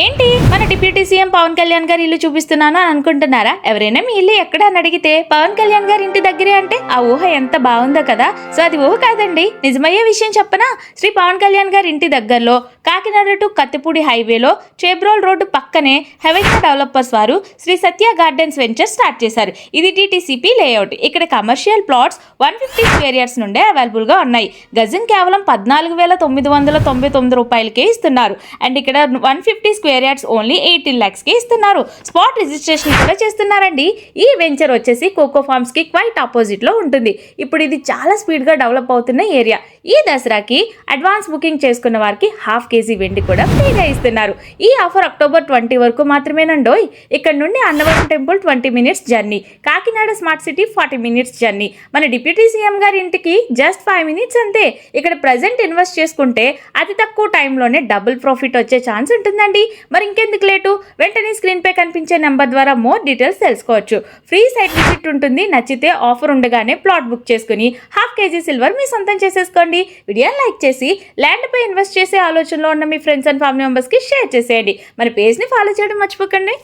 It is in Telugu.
ఏంటి? మన డిప్యూటీ సీఎం పవన్ కళ్యాణ్ గారి ఇల్లు చూపిస్తున్నాను అని అనుకుంటున్నారా? ఎవరైనా మీ ఇల్లు ఎక్కడ అని అడిగితే పవన్ కళ్యాణ్ గారి ఇంటి దగ్గరే అంటే ఆ ఊహ ఎంత బాగుందో కదా. సో అది ఊహ కాదండి. నిజమయ్యే విషయం చెప్పనా? శ్రీ పవన్ కళ్యాణ్ గారి ఇంటి దగ్గరలో కాకినాడ టు కత్తిపూడి హైవేలో చేబ్రోల్ రోడ్డు పక్కనే హెవెన్ డెవలపర్స్ వారు Sri Satya gardens venture start చేశారు. ఇది టీటీసీపీ లేఅవుట్. ఇక్కడ commercial plots one fifty square yards నుండే అవైలబుల్గా ఉన్నాయి. గజం కేవలం పద్నాలుగు వేల తొమ్మిది వందల తొంభై తొమ్మిది రూపాయలకే ఇస్తున్నారు. అండ్ ఇక్కడ one fifty square yards only eighteen ల్యాక్స్కి ఇస్తున్నారు. స్పాట్ రిజిస్ట్రేషన్ కూడా చేస్తున్నారండి. ఈ వెంచర్ వచ్చేసి కోకో ఫార్మ్స్కి క్వైట్ ఆపోజిట్లో ఉంటుంది. ఇప్పుడు ఇది చాలా స్పీడ్గా డెవలప్ అవుతున్న ఏరియా. ఈ దసరాకి అడ్వాన్స్ బుకింగ్ చేసుకున్న వారికి హాఫ్ కే కేజీ వెండి కూడా ఫ్రీగా ఇస్తున్నారు. ఈ ఆఫర్ అక్టోబర్ ట్వంటీ వరకు మాత్రమేనండోయ్. ఇక్కడ నుండి Annavaram temple twenty minutes journey Kakinada smart city forty minutes journey. మన డిప్యూటీ సీఎం గారి ఇంటికి జస్ట్ ఫైవ్ మినిట్స్ అంతే. ఇక్కడ ప్రజెంట్ ఇన్వెస్ట్ చేసుకుంటే అతి తక్కువ టైంలోనే డబుల్ ప్రాఫిట్ వచ్చే ఛాన్స్ ఉంటుందండి. మరి ఇంకెందుకు లేటు? వెంటనే స్క్రీన్పై కనిపించే నెంబర్ ద్వారా మోర్ డీటెయిల్స్ తెలుసుకోవచ్చు. ఫ్రీ సైట్ విజిట్ ఉంటుంది. నచ్చితే ఆఫర్ ఉండగానే ప్లాట్ బుక్ చేసుకుని హాఫ్ కేజీ సిల్వర్ మీ సొంతం చేసేసుకోండి. వీడియో లైక్ చేసి ల్యాండ్ పై ఇన్వెస్ట్ చేసే ఆలోచన ఆలోచనలో ఉన్న మీ ఫ్రెండ్స్ అండ్ ఫ్యామిలీ మెంబర్స్కి షేర్ చేసేయండి. మన పేజ్ని ఫాలో చేయడం మర్చిపోకండి.